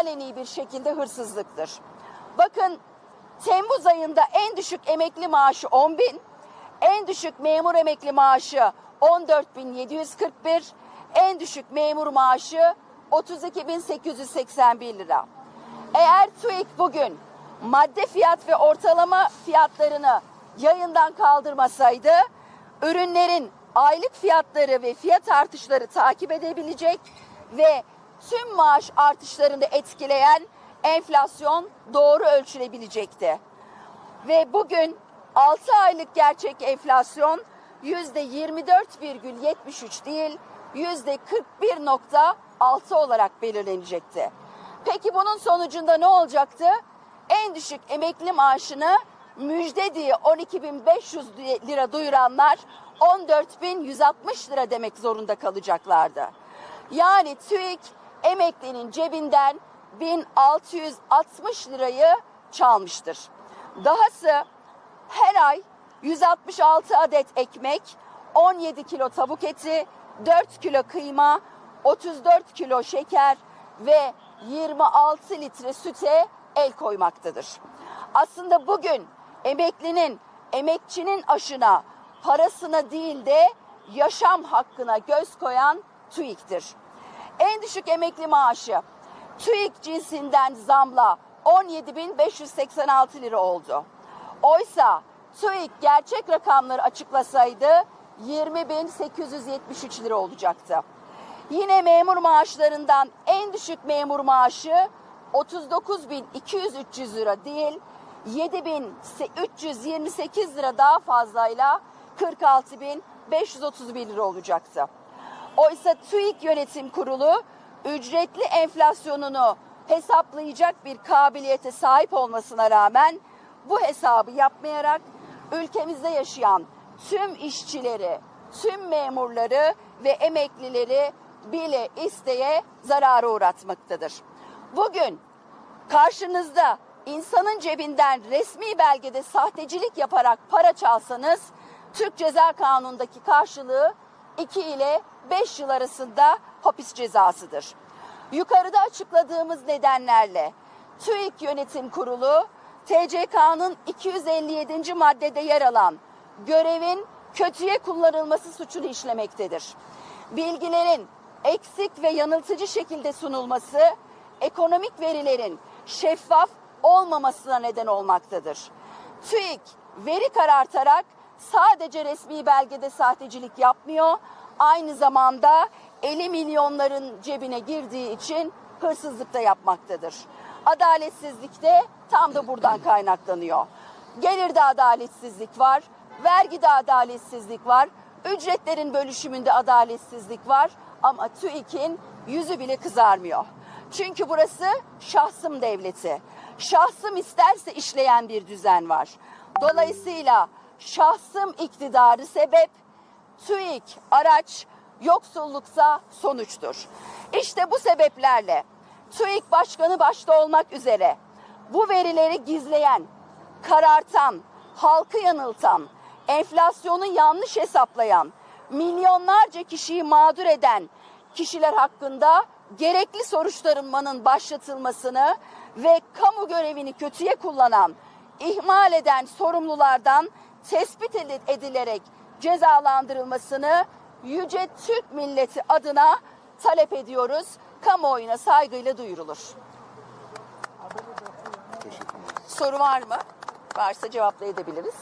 aleni bir şekilde hırsızlıktır. Bakın Temmuz ayında en düşük emekli maaşı 10 bin, en düşük memur emekli maaşı 14.741, en düşük memur maaşı 32.881 lira. Eğer TÜİK bugün madde fiyat ve ortalama fiyatlarını yayından kaldırmasaydı ürünlerin aylık fiyatları ve fiyat artışları takip edebilecek ve tüm maaş artışlarını etkileyen enflasyon doğru ölçülebilecekti. Ve bugün 6 aylık gerçek enflasyon %24,73 değil %41,6 olarak belirlenecekti. Peki bunun sonucunda ne olacaktı? En düşük emekli maaşını müjde diye 12.500 lira duyuranlar 14.160 lira demek zorunda kalacaklardı. Yani TÜİK emeklinin cebinden 1660 lirayı çalmıştır. Dahası her ay 166 adet ekmek, 17 kilo tavuk eti, 4 kilo kıyma, 34 kilo şeker ve 26 litre süte el koymaktadır. Aslında bugün emeklinin, emekçinin aşına, parasına değil de yaşam hakkına göz koyan TÜİK'tir. En düşük emekli maaşı TÜİK cinsinden zamla 17.586 lira oldu. Oysa TÜİK gerçek rakamları açıklasaydı 20.873 lira olacaktı. Yine memur maaşlarından en düşük memur maaşı 39.200-300 lira değil 7.328 lira daha fazlayla 46.531 lira olacaktı. Oysa TÜİK Yönetim Kurulu ücretli enflasyonunu hesaplayacak bir kabiliyete sahip olmasına rağmen bu hesabı yapmayarak ülkemizde yaşayan tüm işçileri, tüm memurları ve emeklileri bile isteye zarara uğratmaktadır. Bugün karşınızda insanın cebinden resmi belgede sahtecilik yaparak para çalsanız Türk Ceza Kanunu'ndaki karşılığı 2 ile 5 yıl arasında hapis cezasıdır. Yukarıda açıkladığımız nedenlerle TÜİK Yönetim Kurulu TCK'nın 257. maddede yer alan görevin kötüye kullanılması suçunu işlemektedir. Bilgilerin eksik ve yanıltıcı şekilde sunulması ekonomik verilerin şeffaf olmamasına neden olmaktadır. TÜİK veri karartarak sadece resmi belgede sahtecilik yapmıyor, aynı zamanda 50 milyonların cebine girdiği için hırsızlık da yapmaktadır. Adaletsizlik de tam da buradan kaynaklanıyor. Gelirde adaletsizlik var, vergide adaletsizlik var, ücretlerin bölüşümünde adaletsizlik var ama TÜİK'in yüzü bile kızarmıyor. Çünkü burası şahsım devleti. Şahsım isterse işleyen bir düzen var. Dolayısıyla şahsım iktidarı sebep, TÜİK araç, yoksulluksa sonuçtur. İşte bu sebeplerle TÜİK Başkanı başta olmak üzere bu verileri gizleyen, karartan, halkı yanıltan, enflasyonu yanlış hesaplayan, milyonlarca kişiyi mağdur eden kişiler hakkında gerekli soruşturmanın başlatılmasını ve kamu görevini kötüye kullanan, ihmal eden sorumlulardan tespit edilerek cezalandırılmasını yüce Türk milleti adına talep ediyoruz. Kamuoyuna saygıyla duyurulur. Soru var mı? Varsa cevaplayabiliriz.